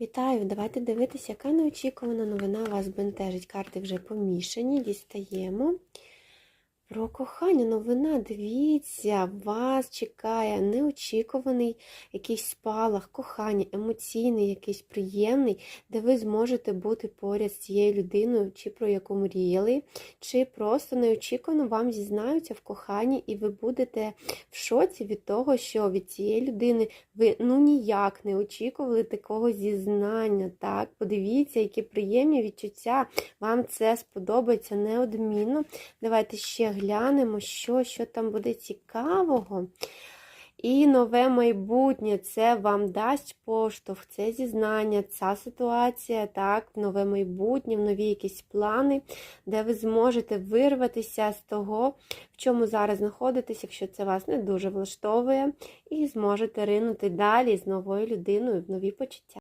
Вітаю! Давайте дивитися, яка неочікувана новина вас бентежить. Карти вже помішані, дістаємо. Про кохання новина, дивіться, вас чекає неочікуваний якийсь спалах, кохання, емоційний, якийсь приємний, де ви зможете бути поряд з цією людиною, чи про яку мріяли, чи просто неочікувано вам зізнаються в коханні, і ви будете в шоці від того, що від цієї людини ви ну ніяк не очікували такого зізнання. Так, подивіться, які приємні відчуття. Вам це сподобається неодмінно. Давайте ще глянемо, що, що там буде цікавого. І нове майбутнє це вам дасть поштовх, це зізнання, ця ситуація, так, нове майбутнє, нові якісь плани, де ви зможете вирватися з того, в чому зараз знаходитесь, якщо це вас не дуже влаштовує, і зможете ринути далі з новою людиною в нові почуття.